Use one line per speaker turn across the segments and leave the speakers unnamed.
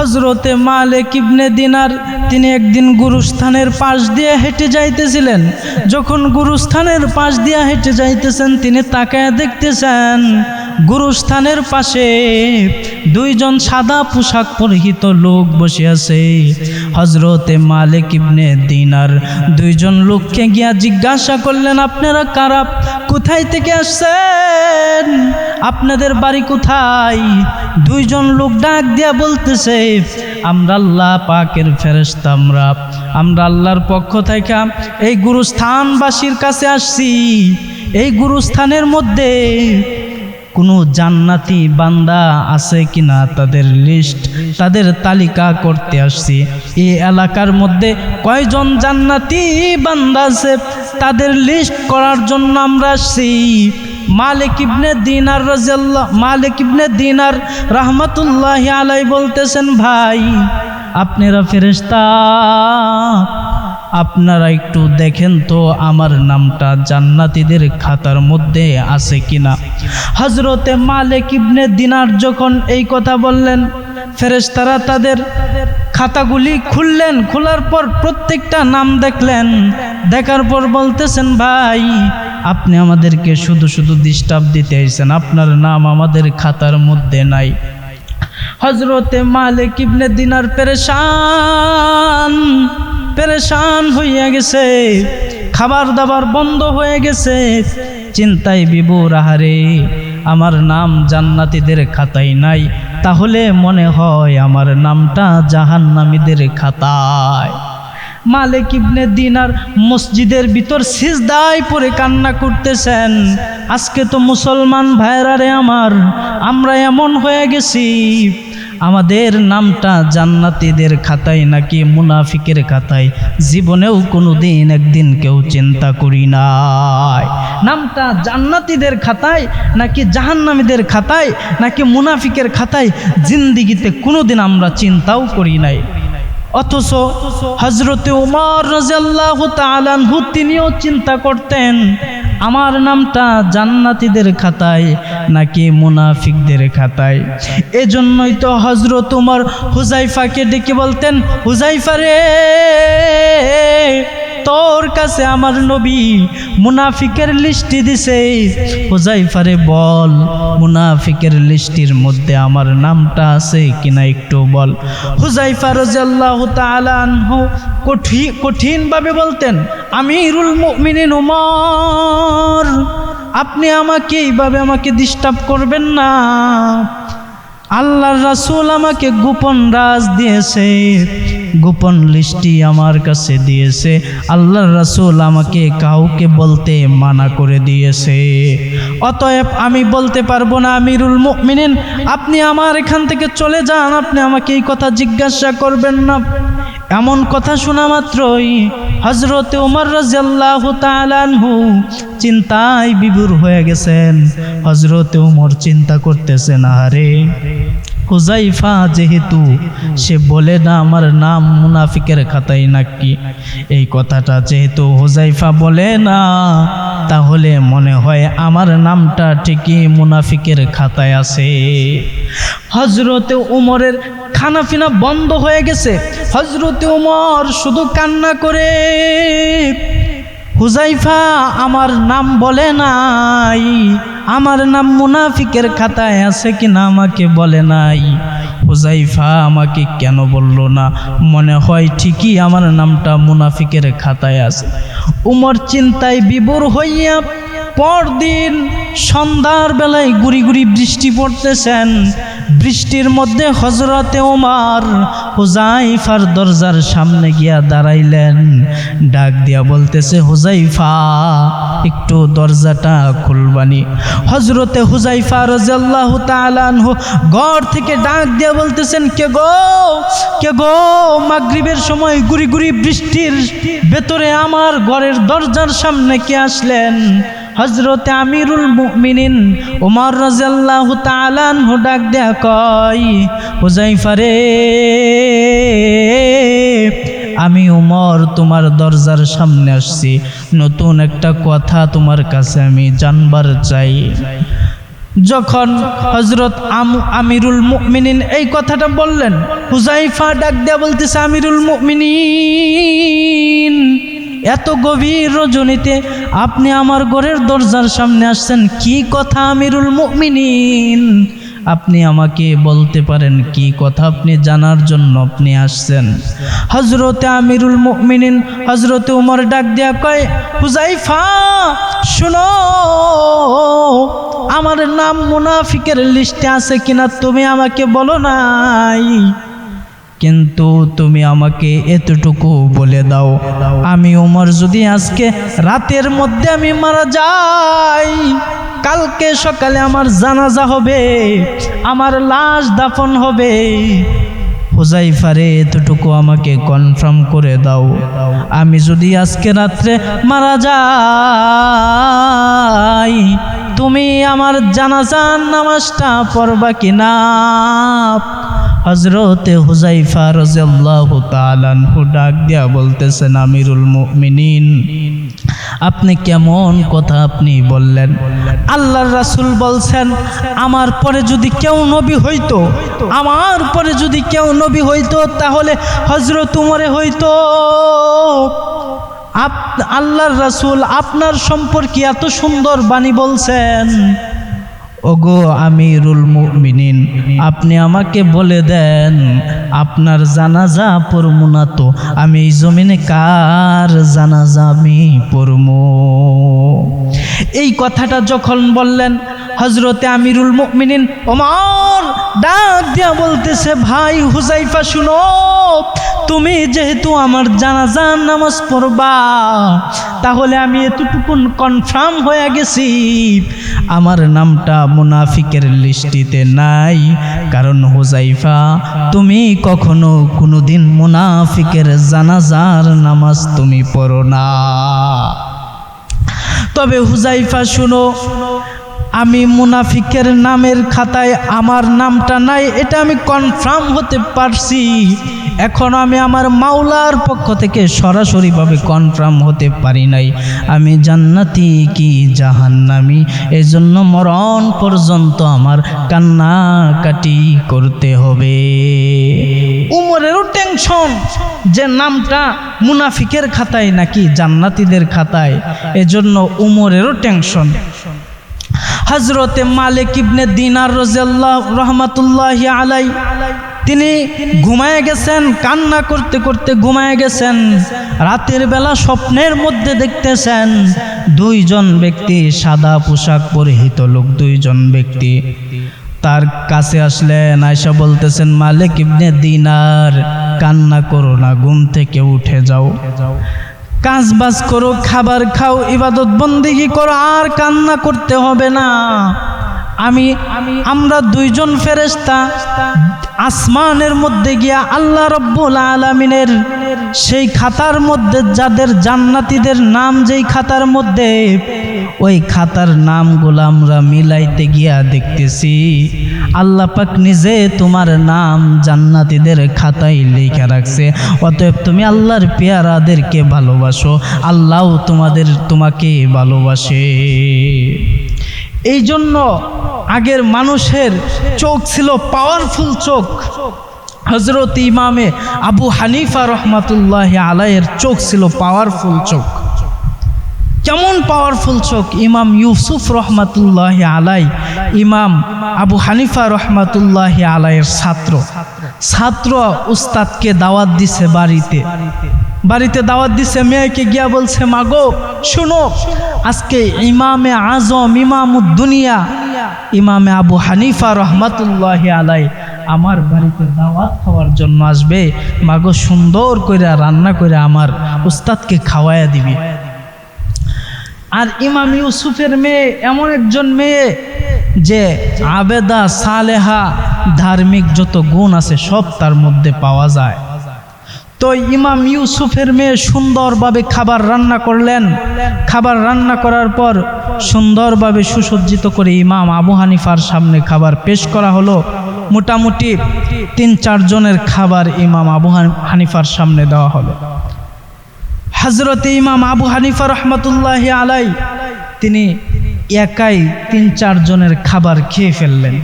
হজরতে মালিক ইবনে দিনার, তিনি একদিন গুরুস্থানের পাশ দিয়ে হেঁটে যাইতেছিলেন। যখন গুরুস্থানের পাশ দিয়ে হেঁটে যাইতেছেন, তিনি তাকায় দেখতেছেন গুরুস্থানের পাশে দুইজন সাদা পোশাক পরিহিত লোক বসে আছে। হজরতে মালিক ইবনে দিনার দুইজন লোককে গিয়া জিজ্ঞাসা করলেন, আপনারা কারা? কোথায় থেকে আসছেন? আপনাদের বাড়ি কোথায়? দুইজন লোক ডাক দিয়া বলতেছে, আমরা আল্লাহ পাকের ফেরেস্তা আমরা আমরা আল্লাহর পক্ষ থেকে এই গুরুস্থানবাসীর কাছে আসছি। এই গুরুস্থানের মধ্যে কোনো জান্নাতি বান্দা আছে কিনা তাদের লিস্ট তাদের তালিকা করতে আসছি। এই এলাকার মধ্যে কয়জন জান্নাতি বান্দা আছে তাদের লিস্ট করার জন্য আমরা আসছি। মালিক ইবনে দিনার রাজিয়াল্লাহ মালিক ইবনে দিনার রহমতুল্লাহ আলাই বলতেছেন, ভাই, আপনারা ফেরেস্তা আপনারা একটু দেখেন তো আমার নামটা জান্নাতীদের খাতার মধ্যে আছে কিনা। হজরতে মালিক ইবনে দিনার যখন এই কথা বললেন, ফেরেশতারা তাদের খাতাগুলি খুললেন, খোলার পর প্রত্যেকটা নাম দেখলেন। দেখার পর বলতেছেন, ভাই, আপনি আমাদেরকে শুধু শুধু ডিস্টার্ব দিতে এসেছেন আপনার নাম আমাদের খাতার মধ্যে নাই। হজরতে মালিক ইবনে দিনার পেরেশান পেরেশান হইয়া গেছে, খাবার দাবার বন্ধ হয়ে গেছে। চিন্তায় বিবুর আহারে। আমার নাম জান্নাতীদের খাতায় নাই। তাহলে মনে হয় আমার নামটা জাহান্নামীদের খাতায়। মালিক ইবনে দিনার মসজিদের ভিতর সিজদায় পরে কান্না করতেছেন, আজকে তো মুসলমান ভাইরারে আমার, আমরা এমন হয়ে গেছি। আমাদের নামটা জান্নাতীদের খাতায় নাকি মুনাফিকের খাতায়? জীবনেও কোনো দিন একদিন কেউ চিন্তা করি নাই। নামটা জান্নাতীদের খাতায় নাকি জাহান্নামীদের খাতায় নাকি মুনাফিকের খাতায়? জিন্দিগিতে কোনো দিন আমরা চিন্তাও করি নাই। অথচ হজরতে উমর রাজিয়াল্লাহ তালানহু তিনিও চিন্তা করতেন আমার নামটা জান্নাতিদের খাতায় নাকি মুনাফিকদের খাতায়? এজন্যই তো হজরত তোমার হুজাইফাকে ডেকে বলতেন হুজাইফা রে! তোর কাছে আমার নবী মুনাফিকের লিস্টি দিছে। হুজাইফারে বল, মুনাফিকের লিস্টির মধ্যে আমার নামটা আছে কিনা একটু বল। হুজাইফা রাদিয়াল্লাহু তাআলা আনহু কঠিন কঠিনভাবে বলতেন, আমিরুল মুমিনিন উমর, আপনি আমাকে এইভাবে আমাকে ডিস্টার্ব করবেন না। আল্লাহর রাসূল আমাকে গোপন রাজ দিয়েছে, গোপন লিস্টি আমার কাছে দিয়েছে। আল্লাহর রাসূল আমাকে কাউকে বলতে মানা করে দিয়েছে। অতএব আমি বলতে পারব না, আমিরুল মুমিনিন, আপনি আমার এখান থেকে চলে যান, আপনি আমাকে এই কথা জিজ্ঞাসা করবেন না। এমন কথা শোনা মাত্রই হজরতে উমর রাজিয়াল্লাহু তাআলাহু চিন্তায় বিভোর হয়ে গেছেন। হজরতে উমর চিন্তা করতেছেন আরে হুজাইফা যেহেতু, সে বলে না আমার নাম মুনাফিকের খাতায় নাকি? এই কথাটা যেহেতু হুজাইফা বলে না, তাহলে মনে হয় আমার নামটা ঠিকই মুনাফিকের খাতায় আছে। হজরতে উমরের খানাফিনা বন্ধ হয়ে গেছে। হজরতে উমর শুধু কান্না করে হুজাইফা আমার নাম বলে নাই। আমার নাম মুনাফিকের খাতায় আছে কিনা আমাকে বলে নাই। হুজাইফা আমাকে কেন বলল না? মনে হয় ঠিকই আমার নামটা মুনাফিকের খাতায় আছে। উমর চিন্তায় বিবর হইয়া পরদিন সন্ধ্যার বেলায় গুড়ি গুড়ি বৃষ্টি পড়তেছেন। বৃষ্টির মধ্যে হজরতে ওমার হুজাইফার দরজার সামনে গিয়া দাঁড়াইলেন। ডাক দিয়া বলতেছে হুজাইফা একটু দরজাটা খুলবানি। হজরতে হুজাইফা রাজাল্লাহ তালানহু ঘর থেকে ডাক দিয়া বলতেছেন, কে গো? কে গো? মাগরিবের সময় গুড়ি গুড়ি বৃষ্টির ভেতরে আমার ঘরের দরজার সামনে কে আসলেন? হজরতে আমিরুল মুমিনিন উমর রাজিয়াল্লাহু তাআলাহু ডাক দেয়া কয় হুজাইফা রে আমি উমর, তোমার দরজার সামনে আসছি। নতুন একটা কথা তোমার কাছে আমি জানবার চাই। যখন হজরত আমিরুল মুমিনিন এই কথাটা বললেন হুজাইফা ডাক দেয়া বলতেছে, আমিরুল মুমিনিন, এত গভীর রজনীতে আপনি আমার ঘরের দরজার সামনে আসছেন, কি কথা আমিরুল মুমিনিন? আপনি আমাকে বলতে পারেন, কি কথা আপনি জানার জন্য আপনি আসছেন? হজরতে আমিরুল মুমিনিন হজরতে উমর ডাক দেয়া কয় হুজাইফা শুনো, আমার নাম মুনাফিকের লিস্টে আছে কিনা তুমি আমাকে বলো নাই? কিন্তু তুমি আমাকে এতটুকু বলে দাও। আমি ওমর যদি আজকে রাতের মধ্যে আমি মারা যাই, কালকে সকালে আমার জানাজা হবে, আমার লাশ দাফন হবে, হুজাইফারে এতটুকু আমাকে কনফার্ম করে দাও। আমি যদি আজকে রাত্রে মারা যাই, তুমি আমার জানাজান নামাজটা পড়বা কিনা? হজরতে হুজাইফা রাজিয়াল্লাহ তালানহু ডাক দিয়া বলতেছেন, আমিরুল মুমিনিন, আপনি কেমন কথা আপনি বললেন? আল্লাহর রাসূল বলছেন, আমার পরে যদি কেউ নবী হইতো, আমার পরে যদি কেউ নবী হইতো, তাহলে হজরত উমরে হইতো। আপ আল্লাহর রাসূল আপনার সম্পর্কে এত সুন্দর বাণী বলছেন। ওগো আমিরুল মুমিনিন, আপনি আমাকে বলে দেন, আপনার জানাজা পড়মু না তো, আমি এই জমিনে কার জানাজা আমি পড়মু? এই কথাটা যখন বললেন হজরতে আমিরুল মুমিনিন ওমর ডাক দিয়া বলতেছে, ভাই হুজাইফা শুনো তুমি যেহেতু আমার জানাজার নামাজ পড়বা, তাহলে আমি এতটুকুন কনফার্ম হয়ে গেছি, আমার নামটা মুনাফিকের লিস্টিতে নাই। কারণ হুজাইফা, তুমি কখনো কোনোদিন মুনাফিকের জানাজার নামাজ তুমি পড়ো না। তবে হুজাইফা, শুনো, আমি মুনাফিকের নামের খাতায় আমার নামটা নাই, এটা আমি কনফার্ম হতে পারছি। এখন আমি আমার মাওলার পক্ষ থেকে সরাসরিভাবে কনফার্ম হতে পারি নাই। আমি জান্নাতি কি জাহান্নামি? এজন্য মরণ পর্যন্ত আমার কান্নাকাটি করতে হবে। উমরেরও টেনশন যে নামটা মুনাফিকের খাতায় নাকি জান্নাতিদের খাতায়? এজন্য উমরেরও টেনশন হজরতে মালিক ইবনে দিনার রাজিয়াল্লাহ রহমাতুল্লাহ আলাই তিনি ঘুমায় গেছেন, কান্না করতে করতে ঘুমায় গেছেন, রাতের বেলা স্বপ্নের মধ্যে দেখতেছেন, দুইজন ব্যক্তি সাদা পোশাক পরিহিত লোক, দুইজন ব্যক্তি। তার কাছে আসলেন আয়সা বলতেছেন, মালিক ইবনে দিনার, কান্না করো না, ঘুম থেকে উঠে যাও। কাজ বাজ করো, খাবার খাও, ইবাদত বন্দিগি করো, আর কান্না করতে হবে না। আমি, আমরা দুইজন ফেরেস্তা আসমানের মধ্যে গিয়া আল্লাহ রব্বুল আলমিনের সেই খাতার মধ্যে, যাদের জান্নাতিদের নাম যেই খাতার মধ্যে, ওই খাতার নামগুলো আমরা মিলাইতে গিয়া দেখতেছি। আল্লাহ পাক নিজে তোমার নাম জান্নাতিদের খাতায় লেখা রাখছে। অতএব তুমি আল্লাহর পেয়ারাদেরকে ভালোবাসো, আল্লাহ তোমাদের তোমাকে ভালোবাসে। এই জন্য আগের মানুষের চোখ ছিল পাওয়ারফুল চোখ। হজরত ইমামে আবু হানিফা রহমাতুল্লাহ আলাইয়ের চোখ ছিল পাওয়ারফুল চোখ। কেমন পাওয়ারফুল চোখ? ইমাম ইউসুফ রহমাতুল্লাহ আলাই, ইমাম আবু হানিফা রহমাতুল্লাহ আলাইয়ের ছাত্র। ছাত্র উস্তাদকে দাওয়াত দিছে বাড়িতে। বাড়িতে দাওয়াত দিছে, মেয়েকে গিয়া বলছে, মাগো, শুনো, আজকে ইমামে আজম, ইমামুদ দুনিয়া ইমামে আবু হানিফা রহমাতুল্লাহ আলাই আমার বাড়িতে দাওয়াত খাওয়ার জন্য আসবে, মাগো সুন্দর করে রান্না করে আমার উস্তাদকে খাওয়াইয়া দিবি। আর ইমাম ইউসুফের মেয়ে, এমন একজন মেয়ে যে আবেদা, সালেহা, ধার্মিক যত গুণ আছে সব তার মধ্যে পাওয়া যায়। তো ইমাম ইউসুফের মেয়ে সুন্দরভাবে খাবার রান্না করলেন। খাবার রান্না করার পর সুন্দরভাবে সুসজ্জিত করে ইমাম আবু হানিফার সামনে খাবার পেশ করা হলো। মোটামুটি তিন চারজনের খাবার ইমাম আবু হানিফার সামনে দেওয়া হলো। হজরত ইমাম আবু হানিফা রহমতুল্লাহ আলাই তিনি একাই তিন চারজনের খাবার খেয়ে ফেললেন।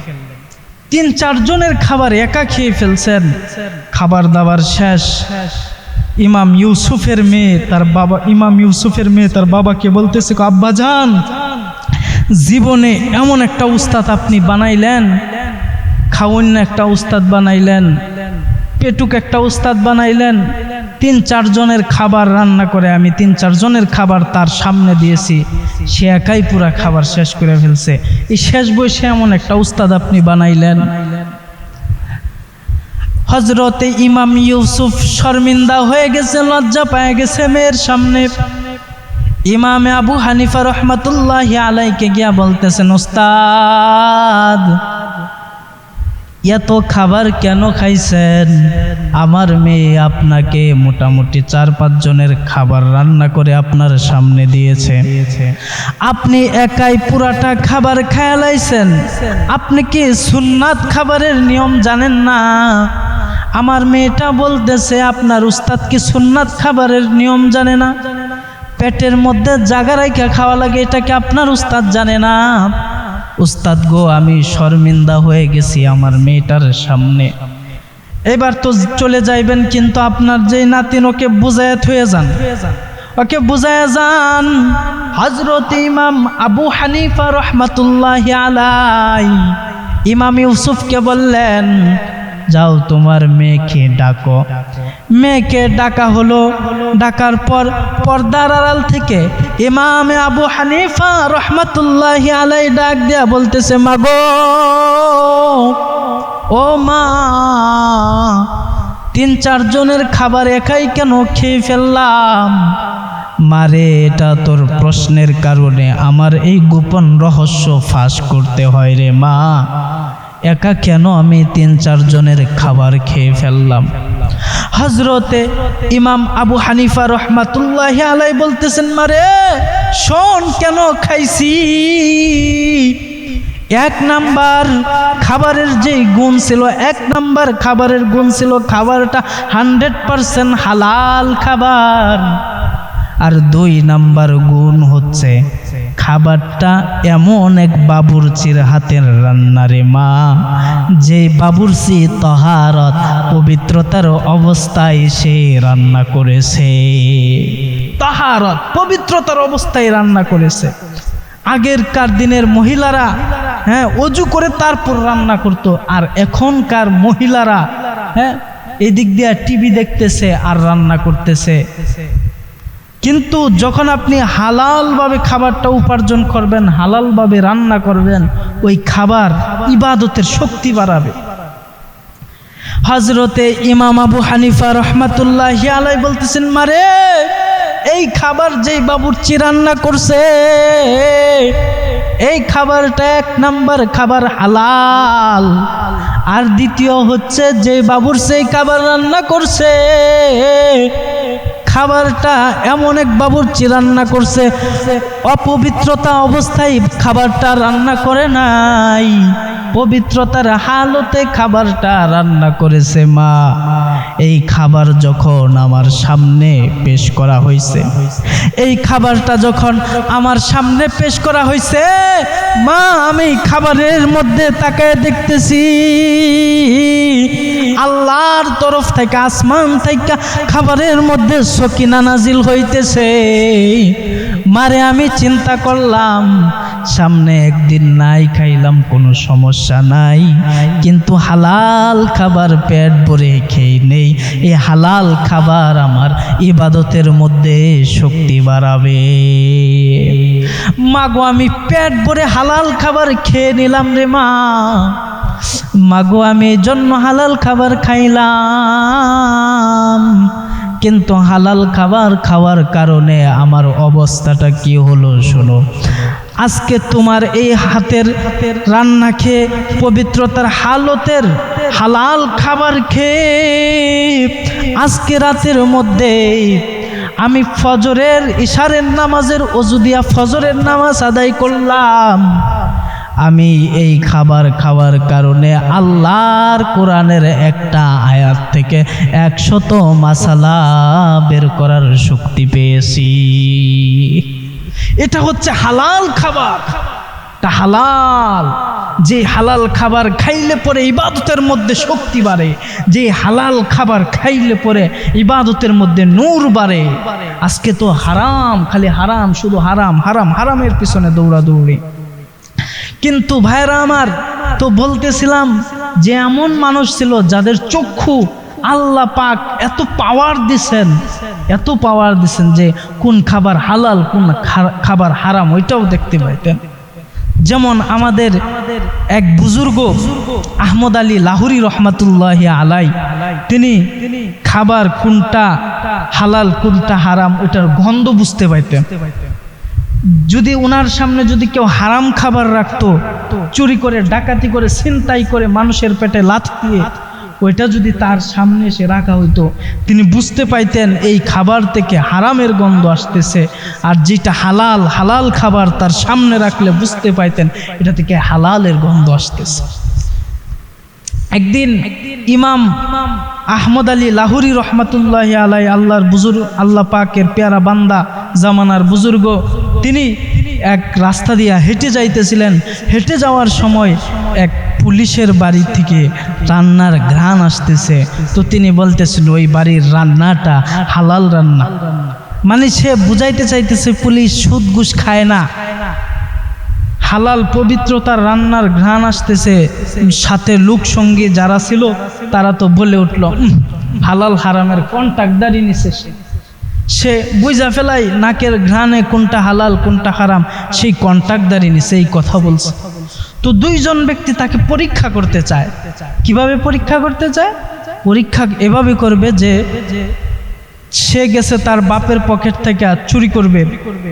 তিন চারজনের খাবার একা খেয়ে ফেলছেন। খাবার দাবার শেষ। ইমাম ইউসুফের মেয়ে তার বাবা ইমাম ইউসুফের মেয়ে তার বাবাকে বলতেছে আব্বা যান জীবনে এমন একটা উস্তাদ আপনি বানাইলেন। খাওয়ন্য একটা উস্তাদ বানাইলেন। পেটুক একটা উস্তাদ বানাইলেন। তিন চারজনের খাবার রান্না করে আমি তিন চারজনের খাবার তার সামনে দিয়েছি। সে একাই পুরা খাবার শেষ করে ফেলছে। এই শেষ বয়সে এমন একটা উস্তাদ আপনি বানাইলেন। হজরতে ইমাম ইউসুফ শর্মিন্দা হয়ে গেছে, লজ্জা পেয়ে গেছে মেয়ের সামনে। ইমামে আবু হানিফা রহমাতুল্লাহ আলাইকে গিয়া বলতেছেন ওস্তাদ এত খাবার কেন খাইছেন? আমার মেয়ে আপনাকে মোটামুটি চার, পাঁচ জনের খাবার রান্না করে আপনার সামনে দিয়েছে। আপনি একাই পুরাটা খাবার খেয়ালাইছেন আপনি কি সুন্নাত খাবারের নিয়ম জানেন না? আমার মেয়েটা বলতেছে, আপনার উস্তাদ কি সুন্নাত খাবারের নিয়ম জানে না? পেটের মধ্যে জাগা রাইখা খাওয়া লাগে, এটা কি আপনার উস্তাদ জানে না? উস্তাদ গো, আমি শর্মিন্দা হয়ে গেছি আমার মেয়েটার সামনে। এবার তো চলে যাইবেন, কিন্তু আপনার যেই নাতিন, ওকে বুঝায় থয়ে যান। ওকে বুঝায় যান হজরত ইমাম আবু হানিফা রহমাতুল্লাহ আলাই ইমাম ইউসুফকে বললেন, যাও তোমার মেয়েকে ডাকো। মেয়েকে ডাকা হলো। ডাকার পর পর্দার আড়াল থেকে ইমামে আবু হানিফা রহমাতুল্লাহ আলাই ডাক দেয়া বলতেছে, মাগো, ও মা, তিন চারজনের খাবার একাই কেন খেয়ে ফেললাম? মারে, এটা তোর প্রশ্নের কারণে আমার এই গোপন রহস্য ফাঁস করতে হয় রে মা। একা কেন আমি তিন চারজনের খাবার খেয়ে ফেললাম? হজরতে ইমাম আবু হানিফা রহমাতুল্লাহ আলাই বলতেছেন, মারে, শোন কেন খাইছি? এক নাম্বার খাবারের যে গুণ ছিল, এক নাম্বার খাবারের গুণ ছিল খাবারটা হান্ড্রেড পারসেন্ট হালাল খাবার। আর দুই নাম্বার গুণ হচ্ছে খাবারটা এমন এক বাবুরচির হাতের রান্নারে মা। যে বাবুরচি তহারত, পবিত্রতার অবস্থায় সে রান্না করেছে। তহারত, পবিত্রতার অবস্থায় রান্না করেছে। আগেরকার দিনের মহিলারা হ্যাঁ অজু করে তারপর রান্না করতো। আর এখনকার মহিলারা হ্যাঁ এদিক দিয়ে টিভি দেখতেছে আর রান্না করতেছে। কিন্তু যখন আপনি হালালভাবে খাবারটা উপার্জন করবেন, হালালভাবে রান্না করবেন, ওই খাবার ইবাদতের শক্তি বাড়াবে। হজরতে ইমাম আবু হানিফা রহমাতুল্লাহ আলাই বলতেছেন, মারে, এই খাবার যেই বাবুর্চি রান্না করছে, এই খাবারটা এক নাম্বার খাবার হালাল। আর দ্বিতীয় হচ্ছে, যে বাবুর সেই খাবার রান্না করছে খাবারটা এমন এক বাবুর্চি রান্না করছে, অপবিত্রতা অবস্থায় খাবারটা রান্না করে নাই। পবিত্রতার হালতে খাবারটা রান্না করেছে মা। এই খাবার যখন আমার সামনে পেশ করা হয়েছে এই খাবারটা যখন আমার সামনে পেশ করা হয়েছে মা, আমি খাবারের মধ্যে তাকায় দেখতেছি, আল্লাহর তরফ থেকে, আসমান থেকে খাবারের মধ্যে সকিনা নাজিল হইতেছে? মারে আমি চিন্তা করলাম, সামনে একদিন নাই খাইলাম, কোনো সমস্যা নাই। কিন্তু হালাল খাবার পেট ভরে খেয়ে নেই। এই হালাল খাবার আমার ইবাদতের মধ্যে শক্তি বাড়াবে। মাগো, আমি পেট ভরে হালাল খাবার খেয়ে নিলাম রে মা। মাগো, আমি জন্য হালাল খাবার খাইলাম। কিন্তু হালাল খাবার খাওয়ার কারণে আমার অবস্থাটা কি হলো শোনো। আজকে তোমার এই হাতের রান্না খেয়ে, পবিত্রতার হালতের হালাল খাবার খেয়ে আজকে রাতের মধ্যে আমি ফজরের ইশারের নামাজের অজু দিয়া ফজরের নামাজ আদায় করলাম। আমি এই খাবার খাওয়ার কারণে আল্লাহর কোরআনের একটা আয়াত থেকে একশত মাসালা বের করার শক্তি পেয়েছি। এটা হচ্ছে হালাল খাবার। তা হালাল। যে হালাল খাবার খাইলে পরে ইবাদতের মধ্যে শক্তি বাড়ে। যে হালাল খাবার খাইলে পরে ইবাদতের মধ্যে নূর বাড়ে। আজকে তো হারাম, খালি হারাম, শুধু হারাম হারাম, হারামের পিছনে দৌড়াদৌড়ি। কিন্তু ভাইরা আমার, তো বলতেছিলাম যে এমন মানুষ ছিল যাদের চক্ষু আল্লাহ পাক এত পাওয়ার দিছেন, এত পাওয়ার দিছেন যে কোন খাবার হালাল, কোন খাবার হারাম ওইটাও দেখতে পাইতেন। যেমন আমাদের এক বুজুর্গ আহমদ আলী লাহুরি রহমাতুল্লাহ আলাই, তিনি খাবার কোনটা হালাল, কোনটা হারাম ওইটার গন্ধ বুঝতে পাইতেন। যদি ওনার সামনে যদি কেউ হারাম খাবার রাখতো, চুরি করে, ডাকাতি করে, ছিনতাই করে মানুষের পেটে লাথ দিয়ে, ওইটা যদি তার সামনে এসে রাখা হইতো, তিনি বুঝতে পাইতেন এই খাবার থেকে হারামের গন্ধ আসতেছে। আর যেটা হালাল হালাল খাবার তার সামনে রাখলে বুঝতে পাইতেন এটা থেকে হালালের গন্ধ আসতেছে। একদিন ইমাম আহমদ আলী লাহুরি রহমাতুল্লাহ আলাই আল্লাহর বুজুর্গ, আল্লাহ পাকের পেয়ারা বান্দা, জামানার বুজুর্গ, তিনি এক রাস্তা দিয়া হেঁটে যাইতেছিলেন। হেঁটে যাওয়ার সময় এক পুলিশের বাড়ি থেকে রান্নার ঘ্রাণ আসতেছে। তো তিনি বলতেছিল ওই বাড়ির রান্নাটা হালাল রান্না। মানে সে বুঝাইতে চাইতেছে, পুলিশ সুদ ঘুষ খায় না। হালাল পবিত্রতার রান্নার ঘ্রাণ আসতেছে। সাথে লোক সঙ্গী যারা ছিল, তারা তো বলে উঠল হালাল হারামের কন্ট্যাক্টদারি নিছে সে। সে বুঝা ফেলাই নাকের ঘ্রাণে কোনটা হালাল, কোনটা হারাম, সেই কন্ট্যাক্টদারি নিছে, এই কথা বলছে। তো দুইজন ব্যক্তি তাকে পরীক্ষা করতে চায়। কীভাবে পরীক্ষা করতে চায়? পরীক্ষা এভাবে করবে যে সে গেছে তার বাপের পকেট থেকে চুরি করবে।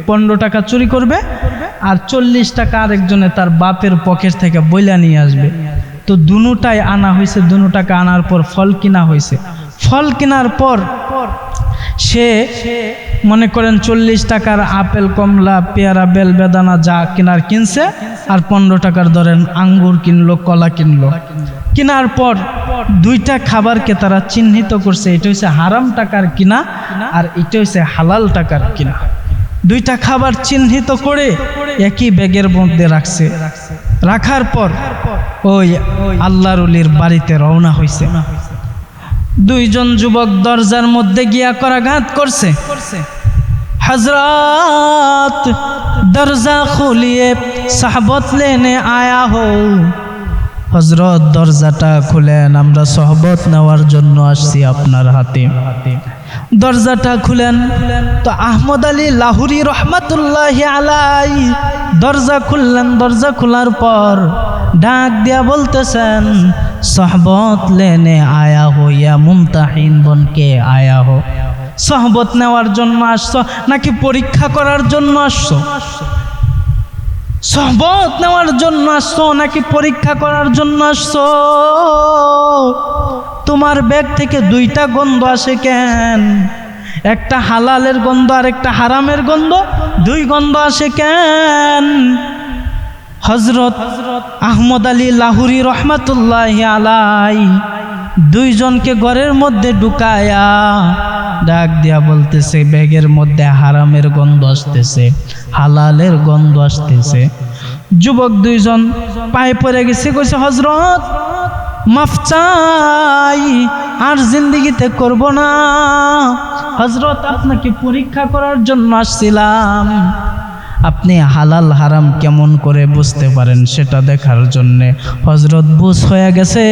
পনেরো টাকা চুরি করবে আর চল্লিশ টাকা আরেকজনে তার বাপের পকেট থেকে বইলা নিয়ে আসবে। তো দুটাই আনা হয়েছে, দুনো টাকা আনার পর ফল কিনা হয়েছে। ফল কেনার পর সে মনে করেন চল্লিশ টাকার আপেল, কমলা, পেয়ারা, বেল, বেদানা যা কেনার কিনছে আর পনেরো টাকার ধরেন আঙ্গুর কিনলো, কলা কিনলো। কেনার পর দুইটা খাবারকে তারা চিহ্নিত করছে, এটা হচ্ছে হারাম টাকার কিনা আর এটা হচ্ছে হালাল টাকার কিনা। দুইটা খাবার চিহ্নিত করে একই ব্যাগের মধ্যে রাখছে। রাখার পর ওই আল্লাহর উলির বাড়িতে রওনা হয়েছে দুইজন যুবক দরজার মধ্যে গিয়া করাঘাত করছে। হজরত দরজা খুলিয়ে সাহবত লেনে আয়া হো হজরত দরজাটা খুলেন, আমরা সহবত নেওয়ার জন্য আসছি আপনার হাতে। দরজাটা খুলেন, তো আহমদ আলী লাহুরি রহমাতুল্লাহ আলাই দরজা খুললেন। দরজা খোলার পর ডাক দিয়া বলতেছেন সহবত লেনে আয়া হো ইয়া মুমতাহিন বনকে আয়া হো। সহবত নেওয়ার জন্য আসছো, নাকি পরীক্ষা করার জন্য আসছো? সহবত নেওয়ার জন্য আসছো, নাকি পরীক্ষা করার জন্য আসছো? তোমার ব্যাগ থেকে দুইটা গন্ধ আসে কেন? একটা হালালের গন্ধ আর একটা হারামের গন্ধ, দুই গন্ধ আসে কেন? হজরত আহমদ আলী লাহুরি রহমাতুল্লাহ আলাই দুইজনকে ঘরের মধ্যে ঢুকায়া ডাক দিয়া বলতেছে, ব্যাগের মধ্যে হারামের গন্ধ আসতেছে, হালালের গন্ধ আসতেছে। যুবক দুইজন পায়ে পড়ে গেছে, কইছে হজরত মাফ চাই, আর জিন্দিগিতে করব না। হজরত আপনাকে পরীক্ষা করার জন্য আসছিলাম। আপনি হালাল হারাম কেমন করে বুঝতে পারেন সেটা দেখার জন্যে। হজরত বুঝ হয়ে গেছে।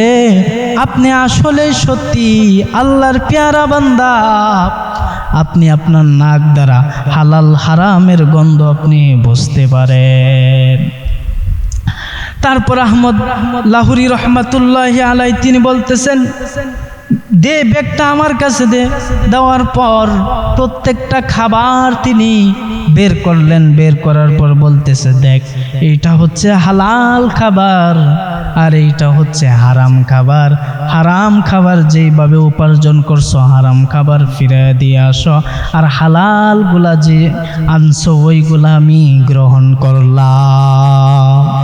আপনি আসলে সত্যি আল্লাহর পেয়ারা বান্দা। আপনি আপনার নাক দ্বারা হালাল হারামের গন্ধ আপনি বুঝতে পারেন। তারপর আহমদ লাহুরি রহমাতুল্লাহ আলাই তিনি বলতেছেন দে ব্যাগটা আমার কাছে দে। দেওয়ার পর প্রত্যেকটা খাবার তিনি বের করলেন। বের করার পর বলতেছে, দেখ, এইটা হচ্ছে হালাল খাবার আর এইটা হচ্ছে হারাম খাবার। হারাম খাবার যেইভাবে উপার্জন করছ, হারাম খাবার ফিরে দিয়ে আসো। আর হালালগুলা যে আনছো, ওইগুলা আমি গ্রহণ করলাম।